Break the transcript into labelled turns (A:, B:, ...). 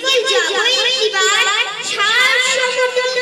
A: কেবল জগই দিবার সার সমুদ্র